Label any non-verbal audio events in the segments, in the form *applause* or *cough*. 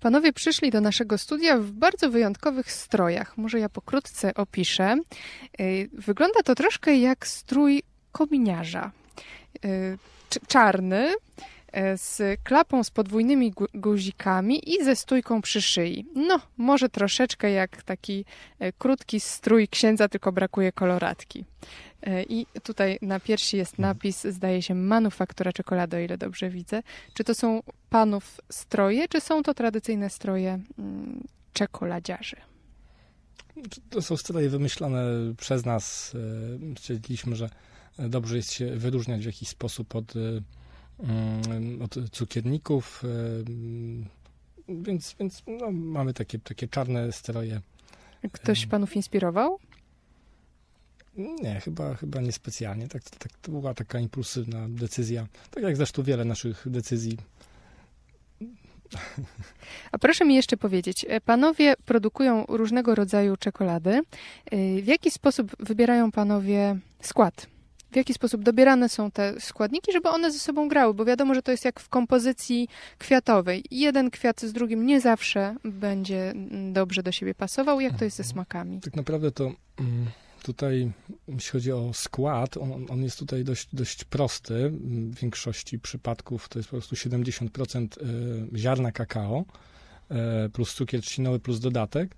Panowie przyszli do naszego studia w bardzo wyjątkowych strojach. Może ja pokrótce opiszę. Y, Wygląda to troszkę jak strój kominiarza. Y, cz- Czarny, y, z klapą z podwójnymi gu- guzikami i ze stójką przy szyi. No, może troszeczkę jak taki krótki strój księdza, tylko brakuje koloratki. Y, I tutaj na piersi jest napis, zdaje się, manufaktura czekolady, o ile dobrze widzę. Czy to są panów stroje, czy są to tradycyjne stroje mm, czekoladziarzy? To są stroje wymyślone przez nas. e, Stwierdziliśmy, że dobrze jest się wyróżniać w jakiś sposób od, e, mm, od cukierników, e, mm, więc, więc no, mamy takie, takie czarne stroje. Ktoś panów inspirował? Nie, chyba, chyba niespecjalnie. Tak, tak, to była taka impulsywna decyzja. Tak jak zresztą wiele naszych decyzji. A proszę mi jeszcze powiedzieć, e, panowie produkują różnego rodzaju czekolady. E, W jaki sposób wybierają panowie skład? W jaki sposób dobierane są te składniki, żeby one ze sobą grały? Bo wiadomo, że to jest jak w kompozycji kwiatowej. Jeden kwiat z drugim nie zawsze będzie mm, dobrze do siebie pasował. Jak to jest ze smakami? Tak naprawdę to mm, tutaj, jeśli chodzi o skład, on, on jest tutaj dość, dość prosty. W większości przypadków to jest po prostu 70% e, ziarna kakao e, plus cukier trzcinowy plus dodatek.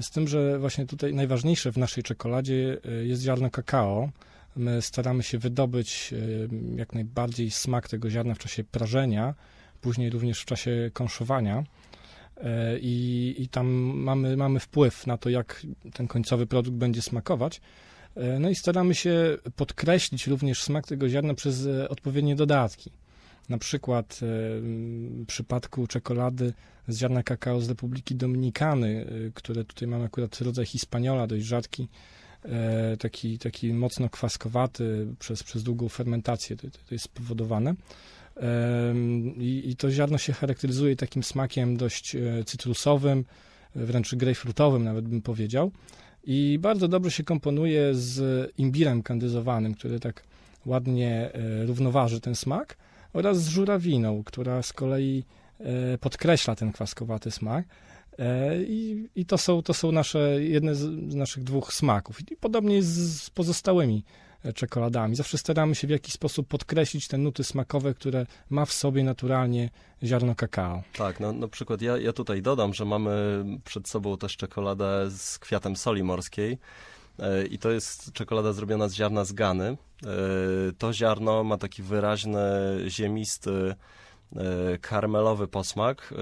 Z tym, że właśnie tutaj najważniejsze w naszej czekoladzie e, jest ziarno kakao. My staramy się wydobyć jak najbardziej smak tego ziarna w czasie prażenia, później również w czasie kąszowania. E, I, I tam mamy, mamy wpływ na to, jak ten końcowy produkt będzie smakować. E, No i staramy się podkreślić również smak tego ziarna przez e, odpowiednie dodatki. Na przykład w przypadku czekolady z ziarna kakao z Republiki Dominikany, które tutaj mamy akurat rodzaj Hispaniola, dość rzadki, taki, taki mocno kwaskowaty przez, przez długą fermentację, to, to jest spowodowane. I, I to ziarno się charakteryzuje takim smakiem dość e, cytrusowym, e, wręcz grejpfrutowym nawet bym powiedział. I bardzo dobrze się komponuje z imbirem kandyzowanym, który tak ładnie e, równoważy ten smak, oraz z żurawiną, która z kolei podkreśla ten kwaskowaty smak. I, i to, są, to są nasze, jedne z, naszych dwóch smaków. I podobnie jest z, pozostałymi czekoladami. Zawsze staramy się w jakiś sposób podkreślić te nuty smakowe, które ma w sobie naturalnie ziarno kakao. Tak, no, na przykład ja, ja tutaj dodam, że mamy przed sobą też czekoladę z kwiatem soli morskiej. E, I to jest czekolada zrobiona z ziarna z Gany. E, To ziarno ma taki wyraźny, ziemisty, e, karmelowy posmak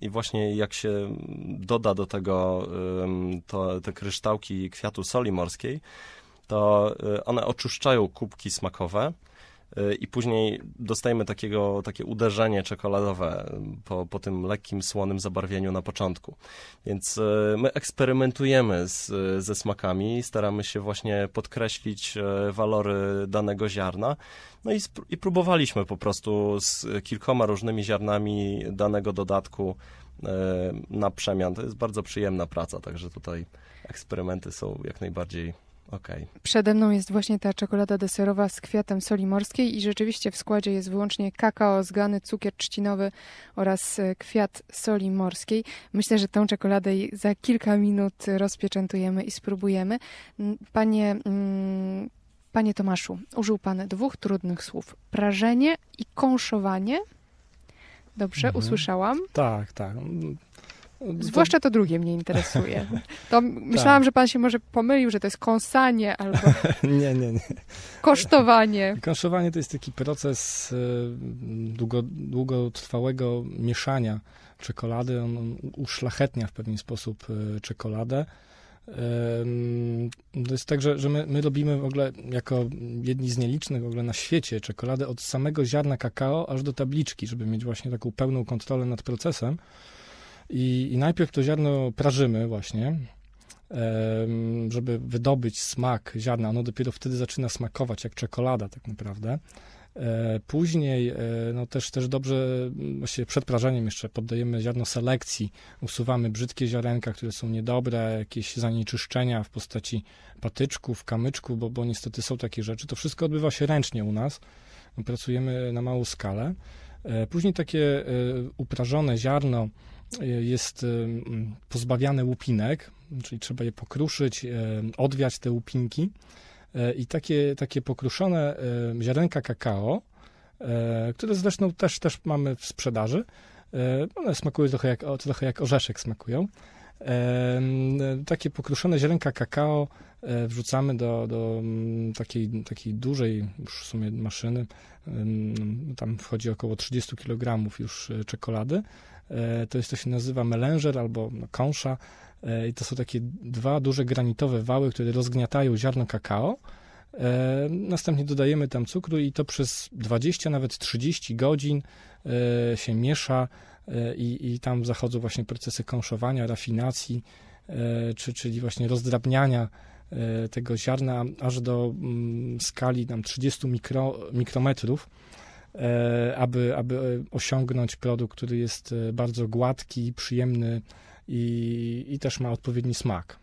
i właśnie jak się doda do tego to, te kryształki kwiatu soli morskiej, to e, one oczyszczają kubki smakowe e, i później dostajemy takiego, takie uderzenie czekoladowe po, po tym lekkim, słonym zabarwieniu na początku. Więc my eksperymentujemy z, ze smakami, staramy się właśnie podkreślić walory danego ziarna. No i, i próbowaliśmy po prostu z kilkoma różnymi ziarnami danego dodatku na przemian. To jest bardzo przyjemna praca, także tutaj eksperymenty są jak najbardziej okej. Przede mną jest właśnie ta czekolada deserowa z kwiatem soli morskiej i rzeczywiście w składzie jest wyłącznie kakao z Gany, cukier trzcinowy oraz e, kwiat soli morskiej. Myślę, że tą czekoladę za kilka minut rozpieczętujemy i spróbujemy. Panie, mm, panie Tomaszu, użył pan dwóch trudnych słów. Prażenie i kąszowanie. Dobrze, Mhm. usłyszałam. Tak, tak. Zwłaszcza to drugie mnie interesuje. *laughs* To myślałam, że pan się może pomylił, że to jest kąsanie albo *laughs* nie, nie, nie. kosztowanie. Kąszowanie to jest taki proces e, długo, długotrwałego mieszania czekolady. On, uszlachetnia w pewien sposób e, czekoladę. To jest tak, że, że my, my robimy w ogóle jako jedni z nielicznych w ogóle na świecie czekoladę od samego ziarna kakao aż do tabliczki, żeby mieć właśnie taką pełną kontrolę nad procesem. I, i najpierw to ziarno prażymy właśnie, żeby wydobyć smak ziarna. Ono dopiero wtedy zaczyna smakować jak czekolada tak naprawdę. E, Później e, no też, też dobrze, właściwie przed prażeniem jeszcze poddajemy ziarno selekcji, usuwamy brzydkie ziarenka, które są niedobre, jakieś zanieczyszczenia w postaci patyczków, kamyczków, bo, bo niestety są takie rzeczy. To wszystko odbywa się ręcznie u nas. Pracujemy na małą skalę. E, Później takie uprażone ziarno jest pozbawiane łupinek, czyli trzeba je pokruszyć, odwiać te łupinki. Y, I takie, takie pokruszone ziarenka kakao, y, które zresztą też, też mamy w sprzedaży, y, one smakują trochę jak, trochę jak orzeszek smakują. Takie pokruszone ziarenka kakao e, wrzucamy do, do mm, takiej, takiej dużej już w sumie maszyny. Tam wchodzi około 30 kg już e, czekolady. E, To jest, to się nazywa melanger albo no, kąsza. I to są takie dwa duże granitowe wały, które rozgniatają ziarno kakao. Następnie dodajemy tam cukru i to przez 20, nawet 30 godzin się miesza i, i tam zachodzą właśnie procesy kąszowania, rafinacji, e, czy, czyli właśnie rozdrabniania e, tego ziarna aż do mm, skali tam 30 mikro, mikrometrów, e, aby, aby osiągnąć produkt, który jest bardzo gładki, przyjemny i, i też ma odpowiedni smak.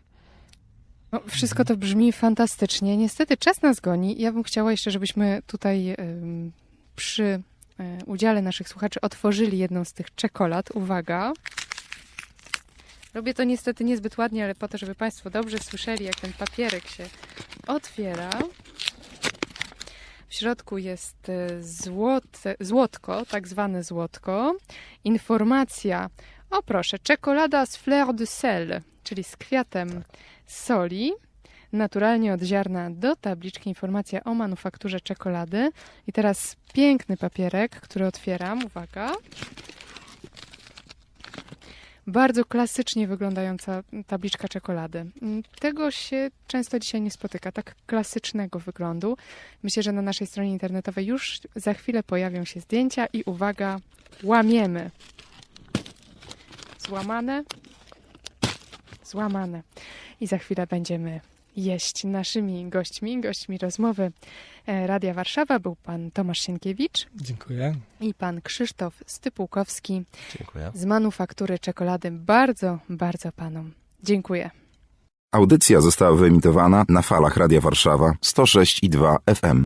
No, wszystko to brzmi fantastycznie. Niestety czas nas goni. Ja bym chciała jeszcze, żebyśmy tutaj przy udziale naszych słuchaczy otworzyli jedną z tych czekolad. Uwaga. Robię to niestety niezbyt ładnie, ale po to, żeby Państwo dobrze słyszeli, jak ten papierek się otwiera. W środku jest y, złote, złotko, tak zwane złotko. Informacja, o proszę, czekolada z fleur de sel, czyli z kwiatem soli, naturalnie od ziarna do tabliczki informacja o manufakturze czekolady. I teraz piękny papierek, który otwieram. Uwaga. Bardzo klasycznie wyglądająca tabliczka czekolady. Tego się często dzisiaj nie spotyka, tak klasycznego wyglądu. Myślę, że na naszej stronie internetowej już za chwilę pojawią się zdjęcia i uwaga, łamiemy. Złamane, złamane. I za chwilę będziemy jeść naszymi gośćmi. Gośćmi rozmowy e, Radia Warszawa był pan Tomasz Sienkiewicz Dziękuję. i pan Krzysztof Stypułkowski Dziękuję. z manufaktury czekolady. Bardzo, bardzo panom dziękuję. Audycja została wyemitowana na falach Radia Warszawa 106,2 FM.